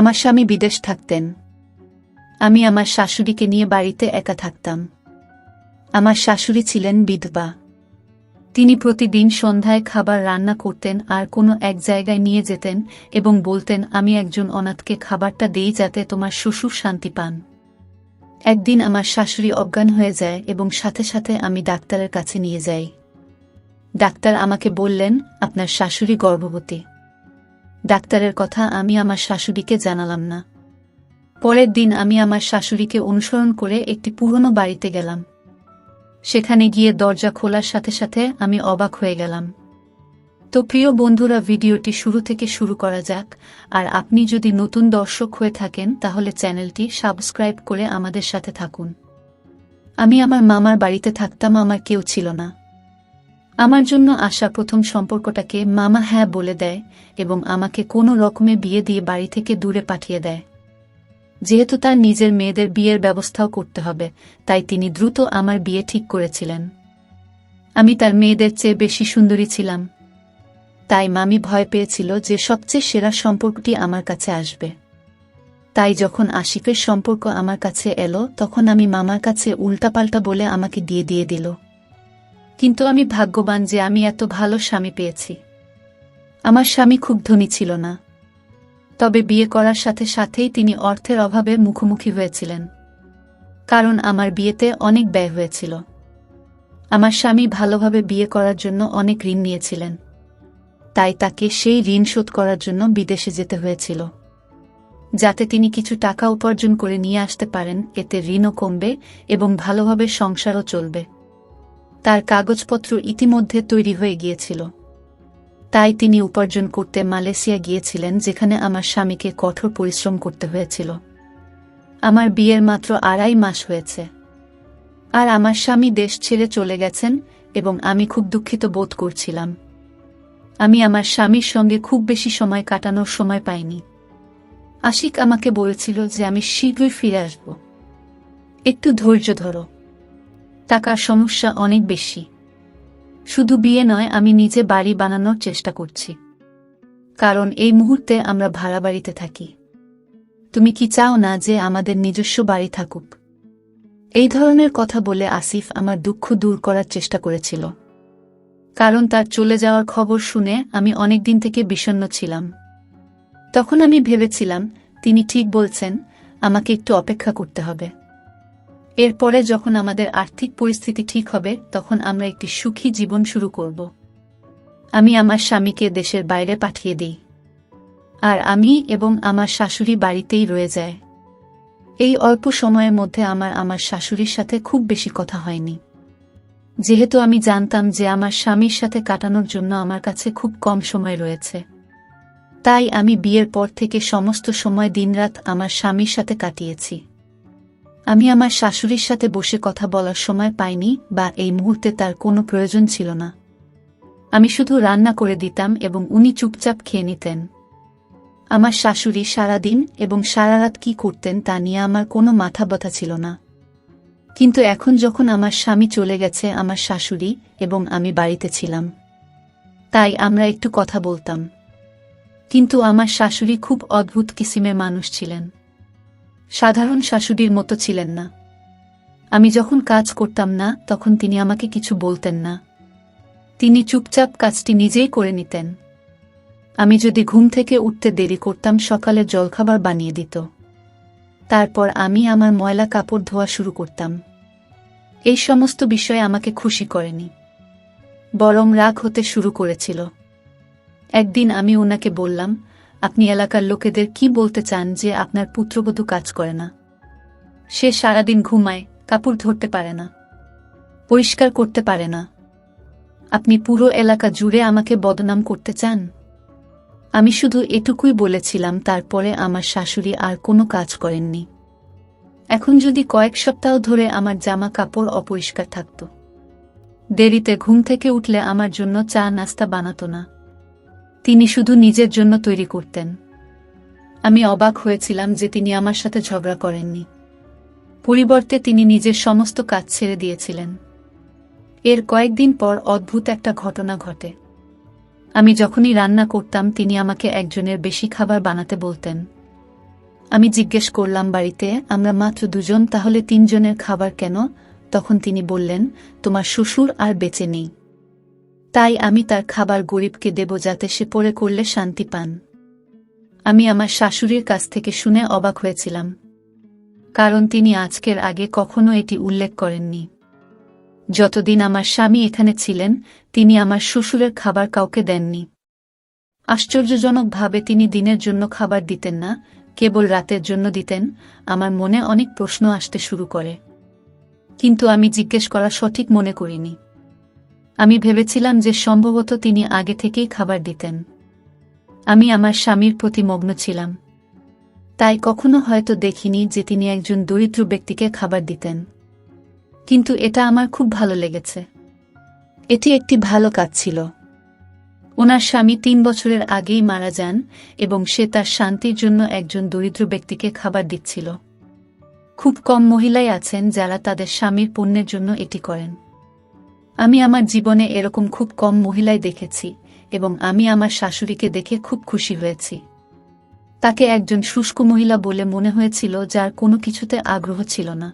আমার স্বামী বিদেশ থাকতেন। আমি আমার শাশুড়িকে নিয়ে বাড়িতে একা থাকতাম। আমার শাশুড়ি ছিলেন বিধবা। তিনি প্রতিদিন সন্ধ্যায় খাবার রান্না করতেন আর কোনো এক জায়গায় নিয়ে যেতেন এবং বলতেন, আমি একজন অনাথকে খাবারটা দেই যাতে তোমার শ্বশুর শান্তি পান। একদিন আমার শাশুড়ি অজ্ঞান হয়ে যায় এবং সাথে সাথে আমি ডাক্তারের কাছে নিয়ে যাই। ডাক্তার আমাকে বললেন, আপনার শাশুড়ি গর্ভবতী। ডাক্তারের কথা আমি আমার শাশুড়িকে জানালাম না। পরের দিন আমি আমার শাশুড়িকে অনুসরণ করে একটি পুরনো বাড়িতে গেলাম। সেখানে গিয়ে দরজা খোলার সাথে সাথে আমি অবাক হয়ে গেলাম। তো প্রিয় বন্ধুরা, ভিডিওটি শুরু থেকে শুরু করা যাক, আর আপনি যদি নতুন দর্শক হয়ে থাকেন, তাহলে চ্যানেলটি সাবস্ক্রাইব করে আমাদের সাথে থাকুন। আমি আমার মামার বাড়িতে থাকতাম, আমার কেউ ছিল না। আমার জন্য আসা প্রথম সম্পর্কটাকে মামা হ্যাঁ বলে দেয় এবং আমাকে কোনো রকমে বিয়ে দিয়ে বাড়ি থেকে দূরে পাঠিয়ে দেয়। যেহেতু তার নিজের মেয়েদের বিয়ের ব্যবস্থাও করতে হবে, তাই তিনি দ্রুত আমার বিয়ে ঠিক করেছিলেন। আমি তার মেয়েদের চেয়ে বেশি সুন্দরী ছিলাম। তাই মামি ভয় পেয়েছিল যে সবচেয়ে সেরা সম্পর্কটি আমার কাছে আসবে। তাই যখন আশিফের সম্পর্ক আমার কাছে এলো, তখন আমি মামার কাছে উল্টাপাল্টা বলে আমাকে দিয়ে দিয়ে দিল। কিন্তু আমি ভাগ্যবান যে আমি এত ভালো স্বামী পেয়েছি। আমার স্বামী খুব ধনী ছিল না। তবে বিয়ে করার সাথে সাথেই তিনি অর্থের অভাবে মুখোমুখি হয়েছিলেন। কারণ আমার বিয়েতে অনেক ব্যয় হয়েছিল। আমার স্বামী ভালোভাবে বিয়ে করার জন্য অনেক ঋণ নিয়েছিলেন। তাই তাকে সেই ঋণ শোধ করার জন্য বিদেশে যেতে হয়েছিল। যাতে তিনি কিছু টাকা উপার্জন করে নিয়ে আসতে পারেন, এতে ঋণও কমবে এবং ভালোভাবে সংসারও চলবে। তার কাগজপত্র ইতিমধ্যে তৈরি হয়ে গিয়েছিল। তাই তিনি উপার্জন করতে মালয়েশিয়া গিয়েছিলেন, যেখানে আমার স্বামীকে কঠোর পরিশ্রম করতে হয়েছিল। আমার বিয়ের মাত্র আড়াই মাস হয়েছে। আর আমার স্বামী দেশ ছেড়ে চলে গেছেন এবং আমি খুব দুঃখিত বোধ করছিলাম। আমি আমার স্বামীর সঙ্গে খুব বেশি সময় কাটানোর সময় পাইনি। আশিক আমাকে বলেছিল যে আমি শীঘ্রই ফিরে আসব। একটু ধৈর্য ধরো। টাকার সমস্যা অনেক বেশি। শুধু বিয়ে নয়, আমি নিজে বাড়ি বানানোর চেষ্টা করছি। কারণ এই মুহূর্তে আমরা ভাড়া বাড়িতে থাকি। তুমি কি চাও না যে আমাদের নিজস্ব বাড়ি থাকুক? এই ধরনের কথা বলে আসিফ আমার দুঃখ দূর করার চেষ্টা করেছিল। কারণ তার চলে যাওয়ার খবর শুনে আমি অনেক দিন থেকে বিষণ্ণ ছিলাম। তখন আমি ভেবেছিলাম, তিনি ঠিক বলছেন, আমাকে একটু অপেক্ষা করতে হবে। এরপরে যখন আমাদের আর্থিক পরিস্থিতি ঠিক হবে, তখন আমরা একটি সুখী জীবন শুরু করব। আমি আমার স্বামীকে দেশের বাইরে পাঠিয়ে দিই। আর আমি এবং আমার শাশুড়ি বাড়িতেই রয়ে যায়। এই অল্প সময়ের মধ্যে আমার আমার শাশুড়ির সাথে খুব বেশি কথা হয়নি। যেহেতু আমি জানতাম যে আমার স্বামীর সাথে কাটানোর জন্য আমার কাছে খুব কম সময় রয়েছে। তাই আমি বিয়ের পর থেকে সমস্ত সময় দিনরাত আমার স্বামীর সাথে কাটিয়েছি। আমি আমার শাশুড়ির সাথে বসে কথা বলার সময় পাইনি বা এই মুহূর্তে তার কোনো প্রয়োজন ছিল না। আমি শুধু রান্না করে দিতাম এবং উনি চুপচাপ খেয়ে নিতেন। আমার শাশুড়ি সারাদিন এবং সারা রাত কী করতেন তা নিয়ে আমার কোনো মাথা ব্যথা ছিল না। কিন্তু এখন যখন আমার স্বামী চলে গেছে, আমার শাশুড়ি এবং আমি বাড়িতে ছিলাম। তাই আমরা একটু কথা বলতাম। কিন্তু আমার শাশুড়ি খুব অদ্ভুত কিসিমের মানুষ ছিলেন। সাধারণ শাশুড়ির মতো ছিলেন না। আমি যখন কাজ করতাম না, তখন তিনি আমাকে কিছু বলতেন না। তিনি চুপচাপ কাজটি নিজেই করে নিতেন। আমি যদি ঘুম থেকে উঠতে দেরি করতাম, সকালে জলখাবার বানিয়ে দিত। তারপর আমি আমার ময়লা কাপড় ধোয়া শুরু করতাম। এই সমস্ত বিষয় আমাকে খুশি করেনি। বরং রাগ হতে শুরু করেছিল। একদিন আমি ওনাকে বললাম আপনি এলাকার লোকেদের কি বলতে চান যে আপনার পুত্রবধূ কাজ করে না? সে সারাদিন ঘুমায়, কাপড় ধরতে পারে না, পরিষ্কার করতে পারে না। আপনি পুরো এলাকা জুড়ে আমাকে বদনাম করতে চান? আমি শুধু এটুকুই বলেছিলাম, তারপরে আমার শাশুড়ি আর কোনো কাজ করেননি। এখন যদি কয়েক সপ্তাহ ধরে আমার জামা কাপড় অপরিষ্কার থাকত। দেরিতে ঘুম থেকে উঠলে আমার জন্য চা নাস্তা বানাতো না। তিনি শুধু নিজের জন্য তৈরি করতেন। আমি অবাক হয়েছিলাম যে তিনি আমার সাথে ঝগড়া করেননি। পরিবর্তে তিনি নিজের সমস্ত কাজ ছেড়ে দিয়েছিলেন। এর কয়েকদিন পর অদ্ভুত একটা ঘটনা ঘটে। আমি যখনই রান্না করতাম, তিনি আমাকে একজনের বেশি খাবার বানাতে বলতেন। আমি জিজ্ঞেস করলাম, বাড়িতে আমরা মাত্র দুজন, তাহলে তিনজনের খাবার কেন? তখন তিনি বললেন, তোমার শ্বশুর আর বেঁচে নেই। তাই আমি তার খাবার গরিবকে দেব যাতে সে পরে করলে শান্তি পান। আমি আমার শাশুড়ির কাছ থেকে শুনে অবাক হয়েছিলাম, কারণ তিনি আজকের আগে কখনো এটি উল্লেখ করেননি। যতদিন আমার স্বামী এখানে ছিলেন, তিনি আমার শ্বশুরের খাবার কাউকে দেননি। আশ্চর্যজনকভাবে তিনি দিনের জন্য খাবার দিতেন না, কেবল রাতের জন্য দিতেন, আমার মনে অনেক প্রশ্ন আসতে শুরু করে। কিন্তু আমি জিজ্ঞেস করা সঠিক মনে করিনি। আমি ভেবেছিলাম যে সম্ভবত তিনি আগে থেকেই খাবার দিতেন। আমি আমার স্বামীর প্রতি মগ্ন ছিলাম। তাই কখনো হয়তো দেখিনি যে তিনি একজন দরিদ্র ব্যক্তিকে খাবার দিতেন। কিন্তু এটা আমার খুব ভালো লেগেছে। এটি একটি ভালো কাজ ছিল। ওনার স্বামী তিন বছরের আগেই মারা যান এবং সে তার শান্তির জন্য একজন দরিদ্র ব্যক্তিকে খাবার দিচ্ছিল। খুব কম মহিলাই আছেন যারা তাদের স্বামীর পণ্যের জন্য এটি করেন। আমি আমার জীবনে এরকম খুব কম মহিলাই দেখেছি এবং আমি আমার শাশুড়িকে দেখে খুব খুশি হয়েছি। তাকে একজন শুষ্ক মহিলা বলে মনে হয়েছিল যার কোনো কিছুতে আগ্রহ ছিল না।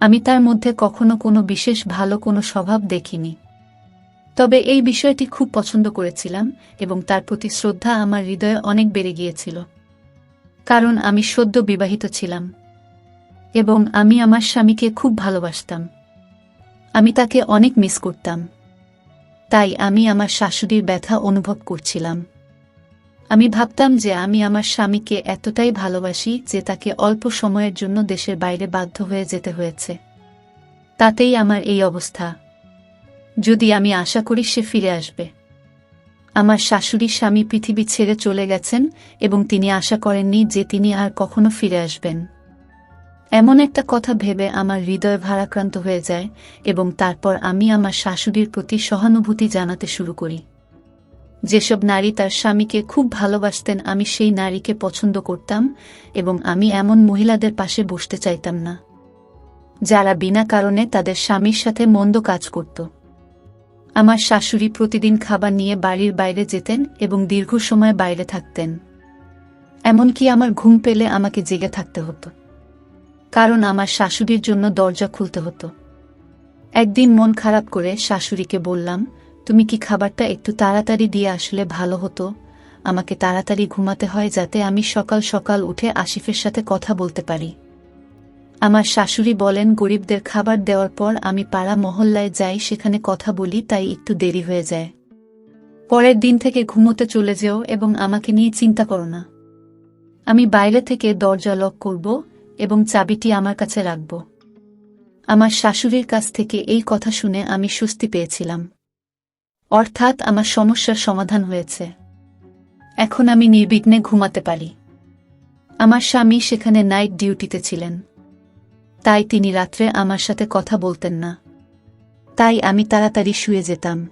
আমি তার মধ্যে কখনো কোনো বিশেষ ভালো কোনো স্বভাব দেখিনি। তবে এই বিষয়টি খুব পছন্দ করেছিলাম এবং তার প্রতি শ্রদ্ধা আমার হৃদয়ে অনেক বেড়ে গিয়েছিল। কারণ আমি সদ্য বিবাহিত ছিলাম এবং আমি আমার স্বামীকে খুব ভালোবাসতাম। আমি তাকে অনেক মিস করতাম। তাই আমি আমার শাশুড়ির ব্যথা অনুভব করছিলাম। আমি ভাবতাম যে আমি আমার স্বামীকে এতটাই ভালোবাসি যে তাকে অল্প সময়ের জন্য দেশের বাইরে বাধ্য হয়ে যেতে হয়েছে। তাতেই আমার এই অবস্থা। যদি আমি আশা করি সে ফিরে আসবে। আমার শাশুড়ি স্বামী পৃথিবী ছেড়ে চলে গেছেন এবং তিনি আশা করেননি যে তিনি আর কখনো ফিরে আসবেন। এমন একটা কথা ভেবে আমার হৃদয় ভারাক্রান্ত হয়ে যায় এবং তারপর আমি আমার শাশুড়ির প্রতি সহানুভূতি জানাতে শুরু করি। যেসব নারী তার স্বামীকে খুব ভালোবাসতেন, আমি সেই নারীকে পছন্দ করতাম এবং আমি এমন মহিলাদের পাশে বসতে চাইতাম না। যারা বিনা কারণে তাদের স্বামীর সাথে মন্দ কাজ করত। আমার শাশুড়ি প্রতিদিন খাবার নিয়ে বাড়ির বাইরে যেতেন এবং দীর্ঘ সময় বাইরে থাকতেন। এমনকি আমার ঘুম পেলে আমাকে জেগে থাকতে হতো। কারণ আমার শাশুড়ির জন্য দরজা খুলতে হতো। একদিন মন খারাপ করে শাশুড়িকে বললাম, তুমি কি খাবারটা একটু তাড়াতাড়ি দিয়ে আসলে ভালো হতো? আমাকে তাড়াতাড়ি ঘুমাতে হয় যাতে আমি সকাল সকাল উঠে আসিফের সাথে কথা বলতে পারি। আমার শাশুড়ি বলেন, গরিবদের খাবার দেওয়ার পর আমি পাড়া মহল্লায় যাই, সেখানে কথা বলি, তাই একটু দেরি হয়ে যায়। পরের দিন থেকে ঘুমোতে চলে যেও এবং আমাকে নিয়ে চিন্তা করো না। আমি বাইরে থেকে দরজা লক করব এবং চাবিটি আমার কাছে রাখব। আমার শাশুড়ির কাছ থেকে এই কথা শুনে আমি স্বস্তি পেয়েছিলাম। অর্থাৎ আমার সমস্যার সমাধান হয়েছে। এখন আমি নির্বিঘ্নে ঘুমাতে পারি। আমার স্বামী সেখানে নাইট ডিউটিতে ছিলেন। তাই তিনি রাত্রে আমার সাথে কথা বলতেন না। তাই আমি তাড়াতাড়ি শুয়ে যেতাম।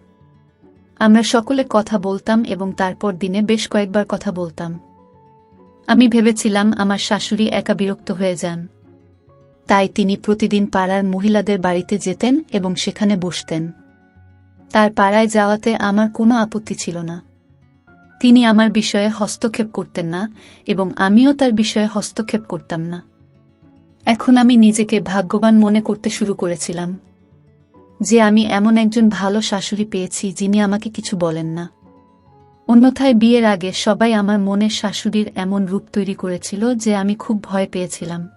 আমরা সকলে কথা বলতাম এবং তারপর দিনে বেশ কয়েকবার কথা বলতাম। আমি ভেবেছিলাম আমার শাশুড়ি একা বিরক্ত হয়ে যান। তাই তিনি প্রতিদিন পাড়ার মহিলাদের বাড়িতে যেতেন এবং সেখানে বসতেন। তার পাড়ায় যাওয়াতে আমার কোনো আপত্তি ছিল না। তিনি আমার বিষয়ে হস্তক্ষেপ করতেন না এবং আমিও তার বিষয়ে হস্তক্ষেপ করতাম না। এখন আমি নিজেকে ভাগ্যবান মনে করতে শুরু করেছিলাম। যে আমি এমন একজন ভালো শাশুড়ি পেয়েছি যিনি আমাকে কিছু বলেন না। অন্যথায় বিয়ের আগে সবাই আমার মনের শাশুড়ির এমন রূপ তৈরি করেছিল যে আমি খুব ভয় পেয়েছিলাম।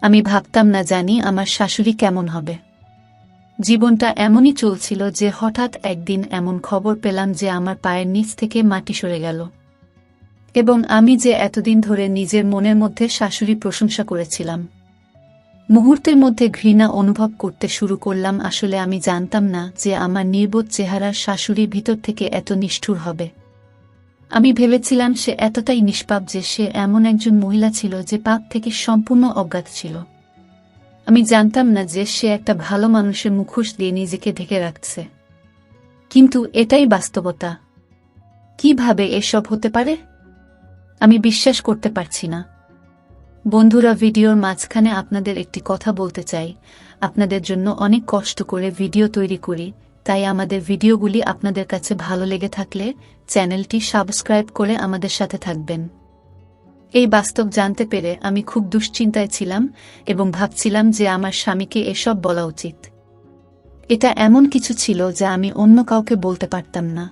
আমি ভাবতাম না জানি আমার শাশুড়ি কেমন হবে। জীবনটা এমনই চলছিল যে হঠাৎ একদিন এমন খবর পেলাম যে আমার পায়ের নিচ থেকে মাটি সরে গেল। এবং আমি যে এতদিন ধরে নিজের মনের মধ্যে শাশুড়ি প্রশংসা করেছিলাম। মুহূর্তের মধ্যে ঘৃণা অনুভব করতে শুরু করলাম, আসলে আমি জানতাম না যে আমার নির্বোধ চেহারার শাশুড়ির ভিতর থেকে এত নিষ্ঠুর হবে। আমি ভেবেছিলাম সে এতটাই নিষ্পাপ যে সে এমন একজন মহিলা ছিল যে পাপ থেকে সম্পূর্ণ অজ্ঞাত ছিল। আমি জানতাম না যে সে একটা ভালো মানুষের মুখোশ দিয়ে নিজেকে ঢেকে রাখছে। কিন্তু এটাই বাস্তবতা। কীভাবে এসব হতে পারে? আমি বিশ্বাস করতে পারছি না। বন্ধুরা, ভিডিওর মাঝখানে আপনাদের একটি কথা বলতে চাই। আপনাদের জন্য অনেক কষ্ট করে ভিডিও তৈরি করি, তাই আমাদের ভিডিওগুলি আপনাদের কাছে ভালো লেগে থাকলে চ্যানেলটি সাবস্ক্রাইব করে আমাদের সাথে থাকবেন। এই বাস্তব জানতে পেরে আমি খুব দুশ্চিন্তায় ছিলাম এবং ভাবছিলাম যে আমার স্বামীকে এসব বলা উচিত। এটা এমন কিছু ছিল যা আমি অন্য কাউকে বলতে পারতাম না।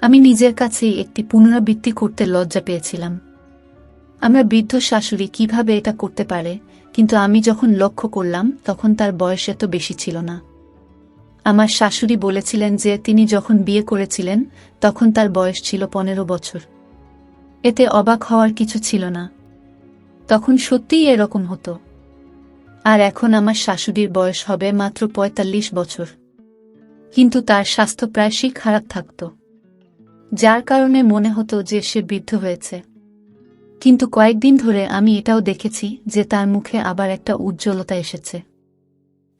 আমি নিজের কাছেই একটি পুনরাবৃত্তি করতে লজ্জা পেয়েছিলাম। আমরা বৃদ্ধ শাশুড়ি কীভাবে এটা করতে পারে? কিন্তু আমি যখন লক্ষ্য করলাম, তখন তার বয়স এত বেশি ছিল না। আমার শাশুড়ি বলেছিলেন যে, তিনি যখন বিয়ে করেছিলেন, তখন তার বয়স ছিল পনেরো বছর। এতে অবাক হওয়ার কিছু ছিল না। তখন সত্যিই এরকম হতো। আর এখন আমার শাশুড়ির বয়স হবে মাত্র পঁয়তাল্লিশ বছর। কিন্তু তার স্বাস্থ্য প্রায়শই খারাপ থাকত। যার কারণে মনে হতো যে, সে বৃদ্ধ হয়েছে। কিন্তু কয়েকদিন ধরে আমি এটাও দেখেছি যে তার মুখে আবার একটা উজ্জ্বলতা এসেছে।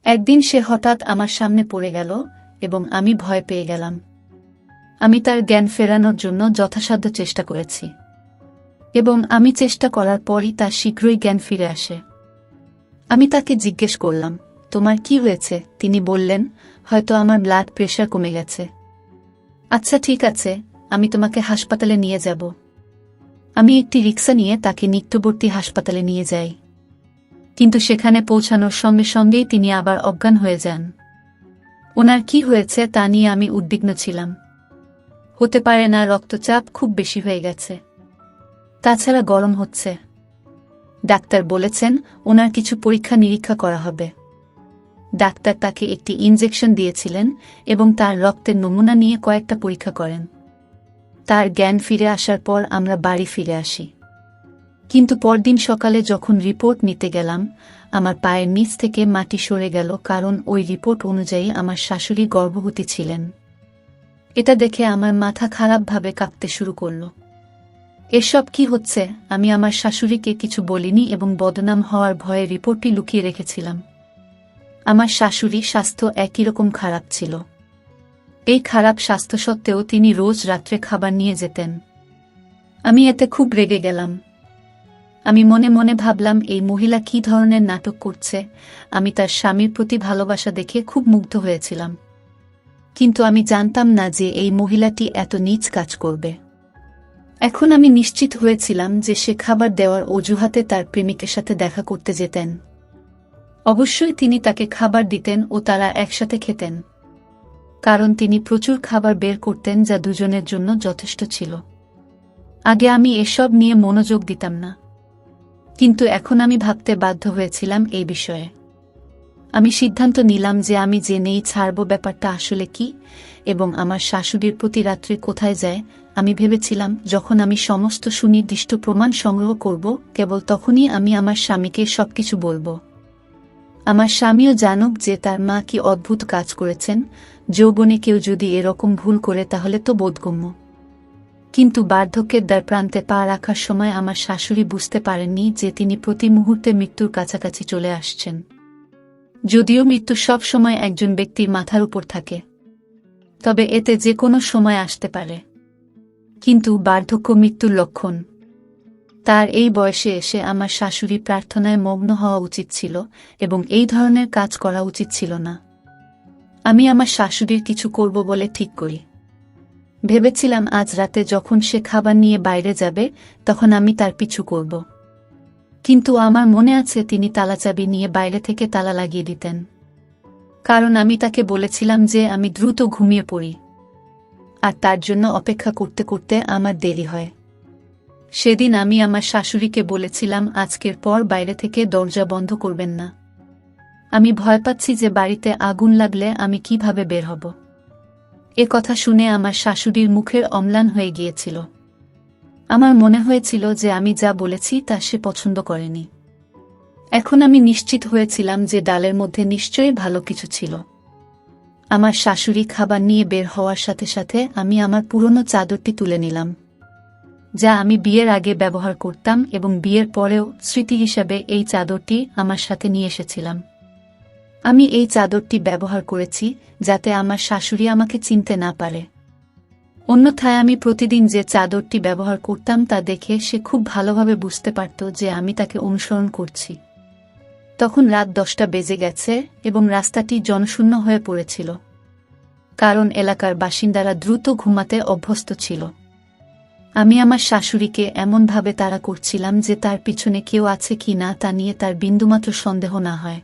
একদিন সে হঠাৎ আমার সামনে পড়ে গেল এবং আমি ভয় পেয়ে গেলাম। আমি তার জ্ঞান ফেরানোর জন্য যথাসাধ্য চেষ্টা করেছি। এবং আমি চেষ্টা করার পরই তার শীঘ্রই জ্ঞান ফিরে আসে। আমি তাকে জিজ্ঞেস করলাম, তোমার কি হয়েছে? তিনি বললেন, হয়তো আমার ব্লাড প্রেশার কমে গেছে। আচ্ছা ঠিক আছে, আমি তোমাকে হাসপাতালে নিয়ে যাব। আমি একটি রিক্সা নিয়ে তাকে নিত্যবর্তী হাসপাতালে নিয়ে যাই। কিন্তু সেখানে পৌঁছানোর সঙ্গে সঙ্গেই তিনি আবার অজ্ঞান হয়ে যান। ওনার কি হয়েছে তা নিয়ে আমি উদ্বিগ্ন ছিলাম। হতে পারে না, রক্তচাপ খুব বেশি হয়ে গেছে। তাছাড়া গরম হচ্ছে। ডাক্তার বলেছেন ওনার কিছু পরীক্ষা নিরীক্ষা করা হবে। ডাক্তার তাকে একটি ইনজেকশন দিয়েছিলেন এবং তার রক্তের নমুনা নিয়ে কয়েকটা পরীক্ষা করেন। তার জ্ঞান ফিরে আসার পর আমরা বাড়ি ফিরে আসি। কিন্তু পরদিন সকালে যখন রিপোর্ট নিতে গেলাম, আমার পায়ের নিচ থেকে মাটি সরে গেল কারণ ওই রিপোর্ট অনুযায়ী আমার শাশুড়ি গর্ভবতী ছিলেন। এটা দেখে আমার মাথা খারাপভাবে কাঁপতে শুরু করল। এসব কি হচ্ছে? আমি আমার শাশুড়িকে কিছু বলিনি এবং বদনাম হওয়ার ভয়ে রিপোর্টটি লুকিয়ে রেখেছিলাম। আমার শাশুড়ি স্বাস্থ্য একই রকম খারাপ ছিল। এই খারাপ স্বাস্থ্য সত্ত্বেও তিনি রোজ রাত্রে খাবার নিয়ে যেতেন। আমি এতে খুব রেগে গেলাম। আমি মনে মনে ভাবলাম, এই মহিলা কি ধরনের নাটক করছে? আমি তার স্বামীর প্রতি ভালোবাসা দেখে খুব মুগ্ধ হয়েছিলাম। কিন্তু আমি জানতাম না যে এই মহিলাটি এত নিচ কাজ করবে। এখন আমি নিশ্চিত হয়েছিলাম যে সে খাবার দেওয়ার অজুহাতে তার প্রেমিকের সাথে দেখা করতে যেতেন। অবশ্যই তিনি তাকে খাবার দিতেন ও তারা একসাথে খেতেন। কারণ তিনি প্রচুর খাবার বের করতেন যা দুজনের জন্য যথেষ্ট ছিল। আগে আমি এসব নিয়ে মনোযোগ দিতাম না। কিন্তু এখন আমি ভাবতে বাধ্য হয়েছিলাম এই বিষয়ে। আমি সিদ্ধান্ত নিলাম যে আমি যে নেই ছাড়ব ব্যাপারটা আসলে কি এবং আমার শাশুড়ির প্রতি রাত্রে কোথায় যায়, আমি ভেবেছিলাম যখন আমি সমস্ত সুনির্দিষ্ট প্রমাণ সংগ্রহ করব, কেবল তখনই আমি আমার স্বামীকে সবকিছু বলব। আমার স্বামীও জানুক যে তার মা কি অদ্ভুত কাজ করেছেন, যৌবনে কেউ যদি এরকম ভুল করে তাহলে তো বোধগম্য। কিন্তু বার্ধক্যের দ্বার প্রান্তে পা রাখার সময় আমার শাশুড়ি বুঝতে পারেননি যে তিনি প্রতি মুহূর্তে মৃত্যুর কাছাকাছি চলে আসছেন। যদিও মৃত্যু সব সময় একজন ব্যক্তির মাথার উপর থাকে, তবে এতে যে কোনো সময় আসতে পারে। কিন্তু বার্ধক্য মৃত্যুর লক্ষণ তার এই বয়সে এসে আমার শাশুড়ি প্রার্থনায় মগ্ন হওয়া উচিত ছিল এবং এই ধরনের কাজ করা উচিত ছিল না। আমি আমার শাশুড়ির কিছু করব বলে ঠিক করি। ভেবেছিলাম আজ রাতে যখন সে খাবার নিয়ে বাইরে যাবে, তখন আমি তার পিছু করব। কিন্তু আমার মনে আছে তিনি তালাচাবি নিয়ে বাইরে থেকে তালা লাগিয়ে দিতেন। কারণ আমি তাকে বলেছিলাম যে আমি দ্রুত ঘুমিয়ে পড়ি। আর তার জন্য অপেক্ষা করতে করতে আমার দেরি হয়। সেদিন আমি আমার শাশুড়িকে বলেছিলাম, আজকের পর বাইরে থেকে দরজা বন্ধ করবেন না। আমি ভয় পাচ্ছি যে বাড়িতে আগুন লাগলে আমি কীভাবে বের হব। এ কথা শুনে আমার শাশুড়ির মুখের অম্লান হয়ে গিয়েছিল। আমার মনে হয়েছিল যে আমি যা বলেছি তা সে পছন্দ করেনি। এখন আমি নিশ্চিত হয়েছিলাম যে ডালের মধ্যে নিশ্চয়ই ভালো কিছু ছিল। আমার শাশুড়ি খাবার নিয়ে বের হওয়ার সাথে সাথে আমি আমার পুরনো চাদরটি তুলে নিলাম। যা আমি বিয়ের আগে ব্যবহার করতাম এবং বিয়ের পরেও স্মৃতি হিসাবে এই চাদরটি আমার সাথে নিয়ে এসেছিলাম। আমি এই চাদরটি ব্যবহার করেছি যাতে আমার শাশুড়ি আমাকে চিনতে না পারে। অন্যথায় আমি প্রতিদিন যে চাদরটি ব্যবহার করতাম তা দেখে সে খুব ভালোভাবে বুঝতে পারত যে আমি তাকে অনুসরণ করছি। তখন রাত দশটা বেজে গেছে এবং রাস্তাটি জনশূন্য হয়ে পড়েছিল। কারণ এলাকার বাসিন্দারা দ্রুত ঘুমাতে অভ্যস্ত ছিল। আমি আমার শাশুড়িকে এমনভাবে তাড়া করছিলাম যে তার পিছনে কেউ আছে কি না তা নিয়ে তার বিন্দুমাত্র সন্দেহ না হয়।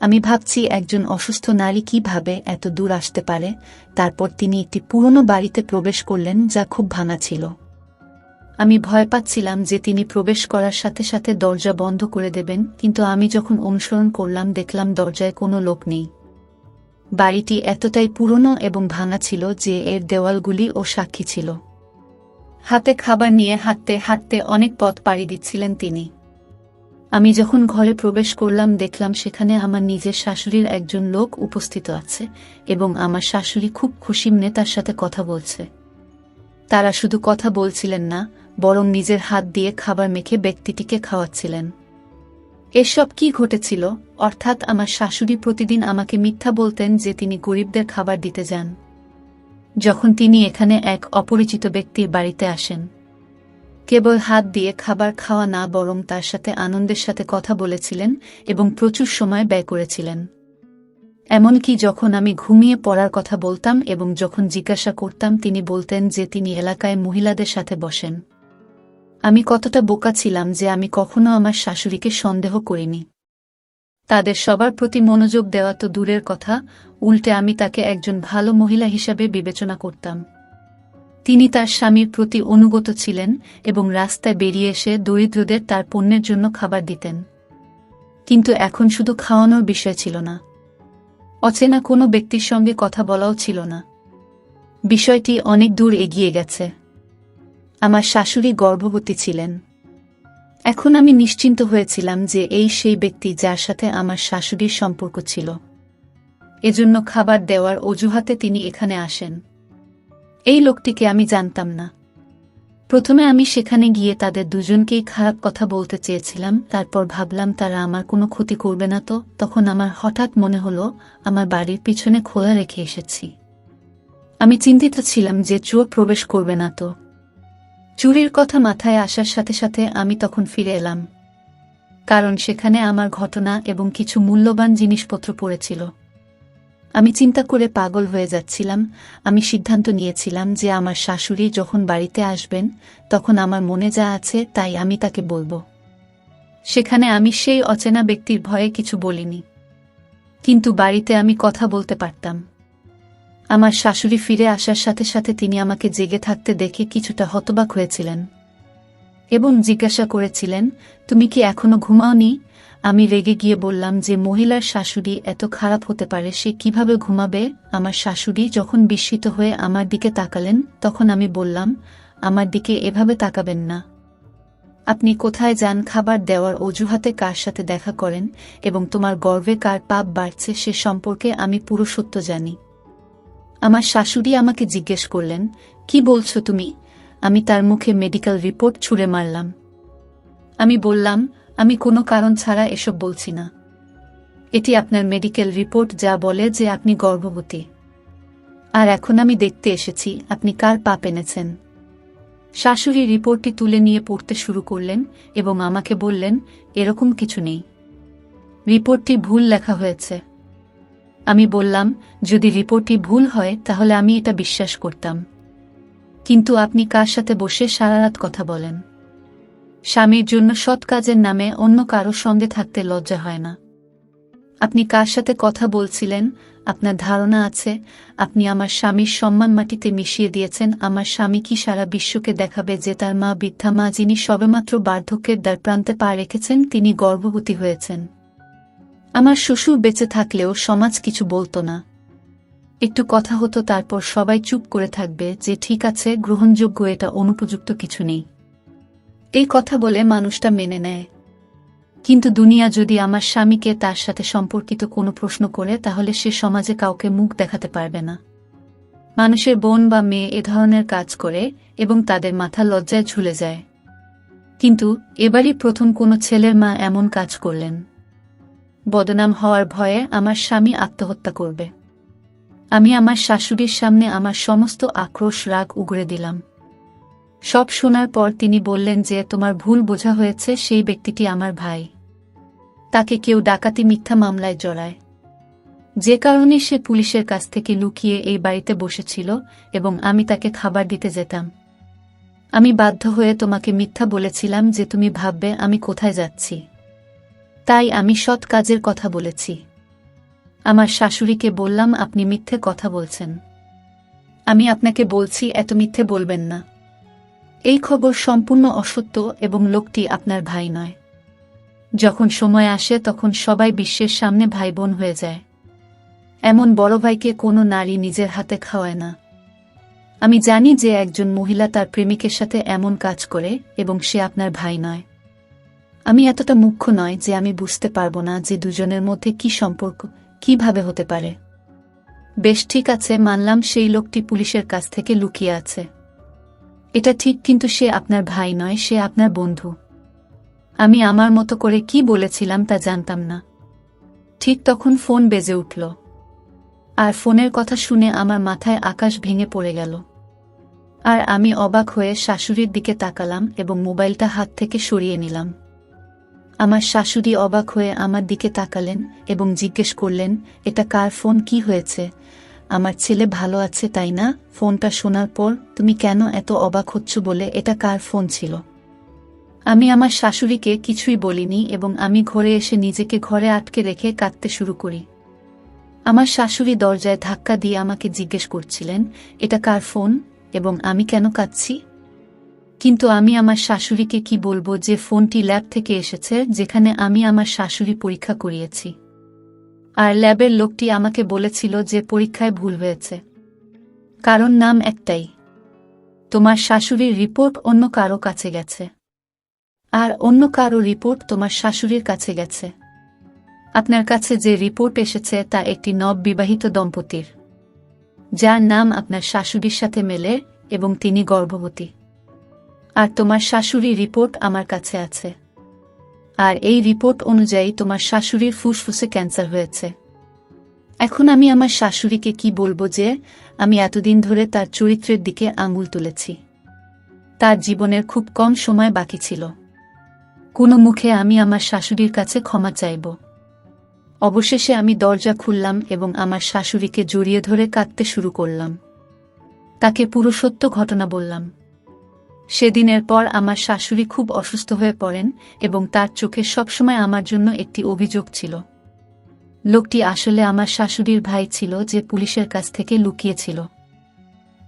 আমি ভাবছি একজন অসুস্থ নারী কীভাবে এত দূর আসতে পারে, তারপর তিনি একটি পুরনো বাড়িতে প্রবেশ করলেন যা খুব ভাঙা ছিল। আমি ভয় পাচ্ছিলাম যে তিনি প্রবেশ করার সাথে সাথে দরজা বন্ধ করে দেবেন, কিন্তু আমি যখন অনুসরণ করলাম দেখলাম দরজায় কোনো লোক নেই। বাড়িটি এতটাই পুরনো এবং ভাঙা ছিল যে এর দেওয়ালগুলি ও সাক্ষী ছিল। হাতে খাবার নিয়ে হাঁটতে হাঁটতে অনেক পথ পাড়ি দিচ্ছিলেন তিনি। আমি যখন ঘরে প্রবেশ করলাম, দেখলাম সেখানে আমার নিজের শাশুড়ির একজন লোক উপস্থিত আছে এবং আমার শাশুড়ি খুব খুশি মনে তার সাথে কথা বলছে। তারা শুধু কথা বলছিলেন না, বরং নিজের হাত দিয়ে খাবার মেখে ব্যক্তিটিকে খাওয়াচ্ছিলেন। এসব কি ঘটেছিল? অর্থাৎ আমার শাশুড়ি প্রতিদিন আমাকে মিথ্যা বলতেন যে তিনি গরিবদের খাবার দিতে যান। যখন তিনি এখানে এক অপরিচিত ব্যক্তির বাড়িতে আসেন। কেবল হাত দিয়ে খাবার খাওয়া না বরং তার সাথে আনন্দের সাথে কথা বলেছিলেন এবং প্রচুর সময় ব্যয় করেছিলেন। এমনকি যখন আমি ঘুমিয়ে পড়ার কথা বলতাম এবং যখন জিজ্ঞাসা করতাম, তিনি বলতেন যে তিনি এলাকায় মহিলাদের সাথে বসেন। আমি কতটা বোকা ছিলাম যে আমি কখনো আমার শাশুড়িকে সন্দেহ করিনি। তাদের সবার প্রতি মনোযোগ দেওয়া তো দূরের কথা, উল্টে আমি তাকে একজন ভালো মহিলা হিসাবে বিবেচনা করতাম। তিনি তার স্বামীর প্রতি অনুগত ছিলেন এবং রাস্তায় বেরিয়ে এসে দরিদ্রদের তার পণ্যের জন্য খাবার দিতেন। কিন্তু এখন শুধু খাওয়ানোর বিষয় ছিল না। অচেনা কোনো ব্যক্তির সঙ্গে কথা বলাও ছিল না। বিষয়টি অনেক দূর এগিয়ে গেছে। আমার শাশুড়ি গর্ভবতী ছিলেন। এখন আমি নিশ্চিন্ত হয়েছিলাম যে এই সেই ব্যক্তি যার সাথে আমার শাশুড়ির সম্পর্ক ছিল। এজন্য খাবার দেওয়ার অজুহাতে তিনি এখানে আসেন। এই লোকটিকে আমি জানতাম না। প্রথমে আমি সেখানে গিয়ে তাদের দুজনকেই খারাপ কথা বলতে চেয়েছিলাম, তারপর ভাবলাম, তারা আমার কোনো ক্ষতি করবে না তো? তখন আমার হঠাৎ মনে হলো, আমার বাড়ির পিছনে খোলা রেখে এসেছি। আমি চিন্তিত ছিলাম যে চোর প্রবেশ করবে না তো? চুরির কথা মাথায় আসার সাথে সাথে আমি তখন ফিরে এলাম। কারণ সেখানে আমার ঘটনা এবং কিছু মূল্যবান জিনিসপত্র পড়েছিল। আমি চিন্তা করে পাগল হয়ে যাচ্ছিলাম। আমি সিদ্ধান্ত নিয়েছিলাম যে আমার শাশুড়ি যখন বাড়িতে আসবেন, তখন আমার মনে যা আছে তাই আমি তাকে বলব। সেখানে আমি সেই অচেনা ব্যক্তির ভয়ে কিছু বলিনি। কিন্তু বাড়িতে আমি কথা বলতে পারতাম। আমার শাশুড়ি ফিরে আসার সাথে সাথে তিনি আমাকে জেগে থাকতে দেখে কিছুটা হতবাক হয়েছিলেন এবং জিজ্ঞাসা করেছিলেন, তুমি কি এখনও ঘুমাওনি? আমি রেগে গিয়ে বললাম যে, মহিলার শাশুড়ি এত খারাপ হতে পারে, সে কীভাবে ঘুমাবে? আমার শাশুড়ি যখন বিস্মিত হয়ে আমার দিকে তাকালেন, তখন আমি বললাম, আমার দিকে এভাবে তাকাবেন না। আপনি কোথায় যান, খাবার দেওয়ার অজুহাতে কার সাথে দেখা করেন এবং তোমার গর্বে কার পাপ বাড়ছে সে সম্পর্কে আমি পুরো সত্য জানি। আমার শাশুড়ি আমাকে জিজ্ঞেস করলেন, কি বলছো তুমি? আমি তার মুখে মেডিকেল রিপোর্ট ছুঁড়ে মারলাম। আমি বললাম, আমি কোনো কারণ ছাড়া এসব বলছি না। এটি আপনার মেডিকেল রিপোর্ট যা বলে যে আপনি গর্ভবতী। আর এখন আমি দেখতে এসেছি, আপনি কার পা এনেছেন? শাশুড়ি রিপোর্টটি তুলে নিয়ে পড়তে শুরু করলেন এবং আমাকে বললেন, এরকম কিছু নেই। রিপোর্টটি ভুল লেখা হয়েছে। আমি বললাম, যদি রিপোর্টটি ভুল হয়, তাহলে আমি এটা বিশ্বাস করতাম। কিন্তু আপনি কার সাথে বসে সারারাত কথা বলেন? স্বামীর জন্য সৎ কাজের নামে অন্য কারও সঙ্গে থাকতে লজ্জা হয় না। আপনি কার সাথে কথা বলছিলেন? আপনার ধারণা আছে, আপনি আমার স্বামীর সম্মান মাটিতে মিশিয়ে দিয়েছেন। আমার স্বামী কি সারা বিশ্বকে দেখাবে যে তার মা বৃদ্ধা মা যিনি সবেমাত্র বার্ধক্যের দ্বার প্রান্তে পা রেখেছেন, তিনি গর্ভবতী হয়েছেন? আমার শ্বশুর বেঁচে থাকলেও সমাজ কিছু বলতো না। একটু কথা হতো, তারপর সবাই চুপ করে থাকবে যে, ঠিক আছে, গ্রহণযোগ্য এটা, অনুপযুক্ত কিছু নেই। এই কথা বলে মানুষটা মেনে নেয়। কিন্তু দুনিয়া যদি আমার স্বামীকে তার সাথে সম্পর্কিত কোনো প্রশ্ন করে, তাহলে সে সমাজে কাউকে মুখ দেখাতে পারবে না। মানুষের বোন বা মেয়ে এ ধরনের কাজ করে এবং তাদের মাথা লজ্জায় ঝুলে যায়। কিন্তু এবারই প্রথম কোনো ছেলের মা এমন কাজ করলেন। বদনাম হওয়ার ভয়ে আমার স্বামী আত্মহত্যা করবে। আমি আমার শাশুড়ির সামনে আমার সমস্ত আক্রোশ, রাগ উগড়ে দিলাম। সব শোনার পর তিনি বললেন যে, তোমার ভুল বোঝা হয়েছে, সেই ব্যক্তিটি আমার ভাই। তাকে কেউ ডাকাতি মিথ্যা মামলায় জড়ায়। যে কারণে সে পুলিশের কাছ থেকে লুকিয়ে এই বাড়িতে বসেছিল এবং আমি তাকে খাবার দিতে যেতাম। আমি বাধ্য হয়ে তোমাকে মিথ্যা বলেছিলাম যে, তুমি ভাববে আমি কোথায় যাচ্ছি। তাই আমি সৎ কাজের কথা বলেছি। আমার শাশুড়িকে বললাম, আপনি মিথ্যে কথা বলছেন। আমি আপনাকে বলছি, এত মিথ্যে বলবেন না। এই খবর সম্পূর্ণ অসত্য এবং লোকটি আপনার ভাই নয়। যখন সময় আসে, তখন সবাই বিশ্বের সামনে ভাই বোন হয়ে যায়। এমন বড় ভাইকে কোনো নারী নিজের হাতে খাওয়ায় না। আমি জানি যে একজন মহিলা তার প্রেমিকের সাথে এমন কাজ করে এবং সে আপনার ভাই নয়। আমি এতটা মুখ্য নয় যে আমি বুঝতে পারব না যে দুজনের মধ্যে কি সম্পর্ক, কীভাবে হতে পারে। বেশ ঠিক আছে, মানলাম সেই লোকটি পুলিশের কাছ থেকে লুকিয়ে আছে। এটা ঠিক কিন্তু সে আপনার ভাই নয়, সে আপনার বন্ধু। আমি আমার মতো করে কি বলেছিলাম তা জানতাম না। ঠিক তখন ফোন বেজে উঠল। আর ফোনের কথা শুনে আমার মাথায় আকাশ ভেঙে পড়ে গেল। আর আমি অবাক হয়ে শাশুড়ির দিকে তাকালাম এবং মোবাইলটা হাত থেকে সরিয়ে নিলাম। আমার শাশুড়ি অবাক হয়ে আমার দিকে তাকালেন এবং জিজ্ঞেস করলেন, এটা কার ফোন? কি হয়েছে? আমার ছেলে ভালো আছে, তাই না? ফোনটা শোনার পর তুমি কেন এত অবাক হচ্ছ বলে এটা কার ফোন ছিল? আমি আমার শাশুড়িকে কিছুই বলিনি এবং আমি ঘরে এসে নিজেকে ঘরে আটকে রেখে কাঁদতে শুরু করি। আমার শাশুড়ি দরজায় ধাক্কা দিয়ে আমাকে জিজ্ঞেস করছিলেন, এটা কার ফোন এবং আমি কেন কাঁদছি? কিন্তু আমি আমার শাশুড়িকে কি বলব যে ফোনটি ল্যাব থেকে এসেছে, যেখানে আমি আমার শাশুড়ি পরীক্ষা করিয়েছি। আর ল্যাবের লোকটি আমাকে বলেছিল যে পরীক্ষায় ভুল হয়েছে। কারণ নাম একটাই। তোমার শাশুড়ির রিপোর্ট অন্য কারও কাছে গেছে। আর অন্য কারও রিপোর্ট তোমার শাশুড়ির কাছে গেছে। আপনার কাছে যে রিপোর্ট এসেছে তা একটি নব বিবাহিত দম্পতির। যার নাম আপনার শাশুড়ির সাথে মেলে এবং তিনি গর্ভবতী। আর তোমার শাশুড়ি রিপোর্ট আমার কাছে আছে। আর এই রিপোর্ট অনুযায়ী তোমার শাশুড়ির ফুসফুসে ক্যান্সার হয়েছে। এখন আমি আমার শাশুড়িকে কি বলব যে, আমি এতদিন ধরে তার চরিত্রের দিকে আঙুল তুলেছি। তার জীবনের খুব কম সময় বাকি ছিল। কোনো মুখে আমি আমার শাশুড়ির কাছে ক্ষমা চাইব। অবশেষে আমি দরজা খুললাম এবং আমার শাশুড়িকে জড়িয়ে ধরে কাঁদতে শুরু করলাম। তাকে পুরো সত্য ঘটনা বললাম। সেদিনের পর আমার শাশুড়ি খুব অসুস্থ হয়ে পড়েন এবং তার চোখে সবসময় আমার জন্য একটি অভিযোগ ছিল। লোকটি আসলে আমার শাশুড়ির ভাই ছিল যে পুলিশের কাছ থেকে লুকিয়েছিল।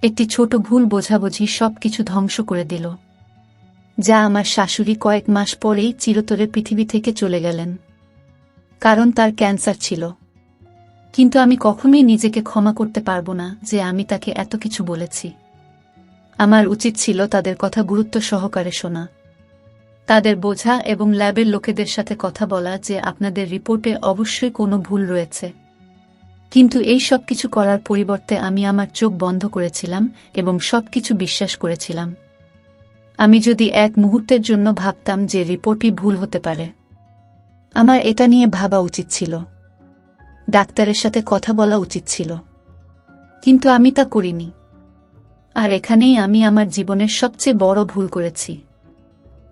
একটি ছোট ভুল বোঝাবুঝি সব কিছু ধ্বংস করে দিল, যা আমার শাশুড়ি কয়েক মাস পরেই চিরতরে পৃথিবী থেকে চলে গেলেন। কারণ তার ক্যান্সার ছিল। কিন্তু আমি কখনোই নিজেকে ক্ষমা করতে পারব না যে আমি তাকে এত কিছু বলেছি। আমার উচিত ছিল তাদের কথা গুরুত্ব সহকারে শোনা। তাদের বোঝা এবং ল্যাবের লোকেদের সাথে কথা বলা যে আপনাদের রিপোর্টে অবশ্যই কোনো ভুল রয়েছে। কিন্তু এই সব কিছু করার পরিবর্তে আমি আমার চোখ বন্ধ করেছিলাম এবং সব কিছু বিশ্বাস করেছিলাম। আমি যদি এক মুহূর্তের জন্য ভাবতাম যে রিপোর্টই ভুল হতে পারে। আমার এটা নিয়ে ভাবা উচিত ছিল। ডাক্তারের সাথে কথা বলা উচিত ছিল। কিন্তু আমি তা করিনি। আর এখানেই আমি আমার জীবনের সবচেয়ে বড় ভুল করেছি।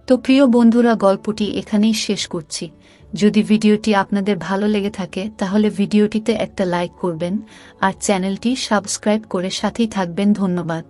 তো প্রিয় বন্ধুরা, গল্পটি এখানেই শেষ করছি। যদি ভিডিওটি আপনাদের ভালো লেগে থাকে, তাহলে ভিডিওটিতে একটা লাইক করবেন আর চ্যানেলটি সাবস্ক্রাইব করে সাথেই থাকবেন। ধন্যবাদ।